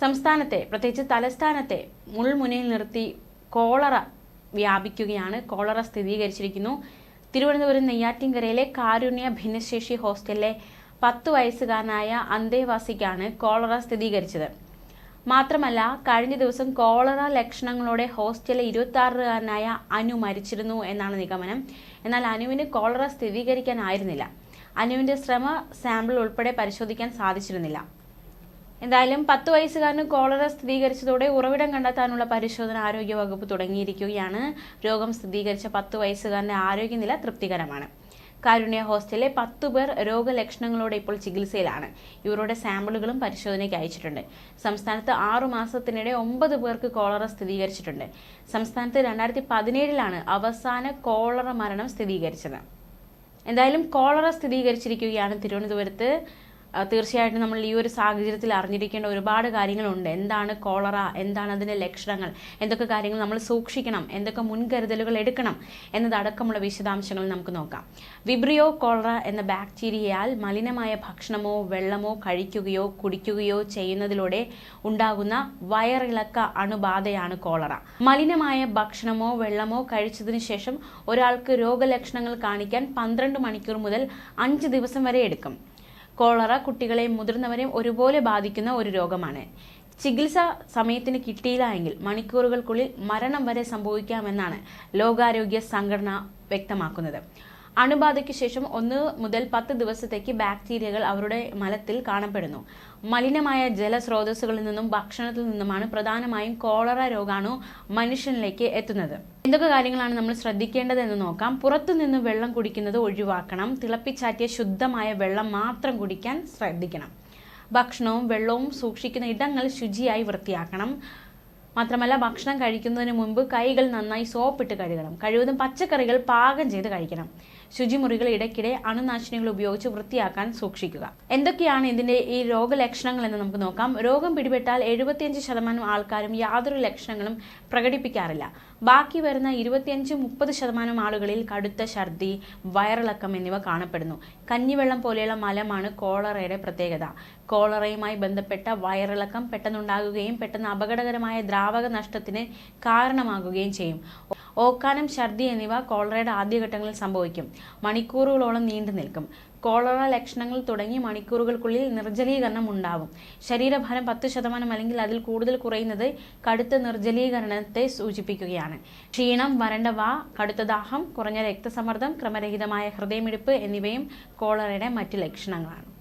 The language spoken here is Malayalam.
സംസ്ഥാനത്തെ പ്രത്യേകിച്ച് തലസ്ഥാനത്തെ മുൾമുനയിൽ നിർത്തി കോളറ വ്യാപിക്കുകയാണ്. കോളറ സ്ഥിരീകരിച്ചിരിക്കുന്നു. തിരുവനന്തപുരം നെയ്യാറ്റിൻകരയിലെ കാരുണ്യ ഭിന്നശേഷി ഹോസ്റ്റലിലെ പത്ത് വയസ്സുകാരനായ അന്തേവാസിക്കാണ് കോളറ സ്ഥിരീകരിച്ചത്. മാത്രമല്ല കഴിഞ്ഞ ദിവസം കോളറ ലക്ഷണങ്ങളോടെ ഹോസ്റ്റലിലെ ഇരുപത്തി ആറുകാരനായ അനു മരിച്ചിരുന്നു എന്നാണ് നിഗമനം. എന്നാൽ അനുവിന് കോളറ സ്ഥിരീകരിക്കാനായിരുന്നില്ല. അനുവിന്റെ ശ്രമ സാമ്പിൾ ഉൾപ്പെടെ പരിശോധിക്കാൻ സാധിച്ചിരുന്നില്ല. എന്തായാലും പത്ത് വയസ്സുകാരന് കോളറ സ്ഥിരീകരിച്ചതോടെ ഉറവിടം കണ്ടെത്താനുള്ള പരിശോധന ആരോഗ്യ വകുപ്പ് തുടങ്ങിയിരിക്കുകയാണ്. രോഗം സ്ഥിരീകരിച്ച പത്ത് വയസ്സുകാരന്റെ ആരോഗ്യനില തൃപ്തികരമാണ്. കാരുണ്യ ഹോസ്റ്റലിലെ പത്തു പേർ രോഗലക്ഷണങ്ങളോടെ ഇപ്പോൾ ചികിത്സയിലാണ്. ഇവരുടെ സാമ്പിളുകളും പരിശോധനയ്ക്ക് അയച്ചിട്ടുണ്ട്. സംസ്ഥാനത്ത് ആറു മാസത്തിനിടെ ഒമ്പത് പേർക്ക് കോളറ സ്ഥിരീകരിച്ചിട്ടുണ്ട്. സംസ്ഥാനത്ത് രണ്ടായിരത്തി പതിനേഴിലാണ് അവസാന കോളറ മരണം സ്ഥിരീകരിച്ചത്. എന്തായാലും കോളറ സ്ഥിരീകരിച്ചിരിക്കുകയാണ് തിരുവനന്തപുരത്ത്. തീർച്ചയായിട്ടും നമ്മൾ ഈ ഒരു സാഹചര്യത്തിൽ അറിഞ്ഞിരിക്കേണ്ട ഒരുപാട് കാര്യങ്ങളുണ്ട്. എന്താണ് കോളറ എന്താണ് അതിന്റെ ലക്ഷണങ്ങൾ? എന്തൊക്കെ കാര്യങ്ങൾ നമ്മൾ സൂക്ഷിക്കണം? എന്തൊക്കെ മുൻകരുതലുകൾ എടുക്കണം? എന്നതടക്കമുള്ള വിശദാംശങ്ങൾ നമുക്ക് നോക്കാം. വിബ്രിയോ കോളറ എന്ന ബാക്ടീരിയയാൽ മലിനമായ ഭക്ഷണമോ വെള്ളമോ കഴിക്കുകയോ കുടിക്കുകയോ ചെയ്യുന്നതിലൂടെ ഉണ്ടാകുന്ന വയറിളക്ക അണുബാധയാണ് കോളറ മലിനമായ ഭക്ഷണമോ വെള്ളമോ കഴിച്ചതിന് ശേഷം ഒരാൾക്ക് രോഗലക്ഷണങ്ങൾ കാണിക്കാൻ പന്ത്രണ്ട് മണിക്കൂർ മുതൽ അഞ്ച് ദിവസം വരെ എടുക്കും. കോളറ കുട്ടികളെയും മുതിർന്നവരെയും ഒരുപോലെ ബാധിക്കുന്ന ഒരു രോഗമാണ്. ചികിത്സ സമയത്തിന് കിട്ടിയില്ല എങ്കിൽ മണിക്കൂറുകൾക്കുള്ളിൽ മരണം വരെ സംഭവിക്കാമെന്നാണ് ലോകാരോഗ്യ സംഘടന വ്യക്തമാക്കുന്നത്. അണുബാധയ്ക്ക് ശേഷം ഒന്ന് മുതൽ പത്ത് ദിവസത്തേക്ക് ബാക്ടീരിയകൾ അവരുടെ മലത്തിൽ കാണപ്പെടുന്നു. മലിനമായ ജലസ്രോതസ്സുകളിൽ നിന്നും ഭക്ഷണത്തിൽ നിന്നുമാണ് പ്രധാനമായും കോളറ രോഗാണു മനുഷ്യനിലേക്ക് എത്തുന്നത്. എന്തൊക്കെ കാര്യങ്ങളാണ് നമ്മൾ ശ്രദ്ധിക്കേണ്ടത് എന്ന് നോക്കാം പുറത്തുനിന്ന് വെള്ളം കുടിക്കുന്നത് ഒഴിവാക്കണം. തിളപ്പിച്ചാറ്റിയ ശുദ്ധമായ വെള്ളം മാത്രം കുടിക്കാൻ ശ്രദ്ധിക്കണം. ഭക്ഷണവും വെള്ളവും സൂക്ഷിക്കുന്ന ഇടങ്ങൾ ശുചിയായി വൃത്തിയാക്കണം. മാത്രമല്ല ഭക്ഷണം കഴിക്കുന്നതിന് മുമ്പ് കൈകൾ നന്നായി സോപ്പിട്ട് കഴുകണം. കഴിവതും പച്ചക്കറികൾ പാകം ചെയ്ത് കഴിക്കണം. ശുചിമുറികൾ ഇടയ്ക്കിടെ അണുനാശിനികൾ ഉപയോഗിച്ച് വൃത്തിയാക്കാൻ സൂക്ഷിക്കുക. എന്തൊക്കെയാണ് ഇതിന്റെ ഈ രോഗലക്ഷണങ്ങൾ എന്ന് നമുക്ക് നോക്കാം. രോഗം പിടിപെട്ടാൽ എഴുപത്തിയഞ്ച് ശതമാനം ആൾക്കാരും യാതൊരു ലക്ഷണങ്ങളും പ്രകടിപ്പിക്കാറില്ല. ബാക്കി വരുന്ന ഇരുപത്തിയഞ്ച് മുപ്പത് ശതമാനം ആളുകളിൽ കടുത്ത ഛർദി വയറിളക്കം എന്നിവ കാണപ്പെടുന്നു. കഞ്ഞിവെള്ളം പോലെയുള്ള മലമാണ് കോളറയുടെ പ്രത്യേകത. കോളറയുമായി ബന്ധപ്പെട്ട വയറിളക്കം പെട്ടെന്നുണ്ടാകുകയും പെട്ടെന്ന് അപകടകരമായ ദ്രാവക നഷ്ടത്തിന് കാരണമാകുകയും ചെയ്യും. ഓക്കാനം ഛർദി എന്നിവ കോളറയുടെ ആദ്യഘട്ടങ്ങളിൽ സംഭവിക്കും. മണിക്കൂറുകളോളം നീണ്ടു നിൽക്കും. കോളറ ലക്ഷണങ്ങൾ തുടങ്ങി മണിക്കൂറുകൾക്കുള്ളിൽ നിർജലീകരണം ഉണ്ടാവും. ശരീരഭാരം പത്ത് ശതമാനം അല്ലെങ്കിൽ അതിൽ കൂടുതൽ കുറയുന്നത് കടുത്ത നിർജലീകരണത്തെ സൂചിപ്പിക്കുകയാണ്. ക്ഷീണം വരണ്ട വാ കടുത്ത ദാഹം കുറഞ്ഞ രക്തസമ്മർദ്ദം ക്രമരഹിതമായ ഹൃദയമിടിപ്പ് എന്നിവയും കോളറയുടെ മറ്റ് ലക്ഷണങ്ങളാണ്.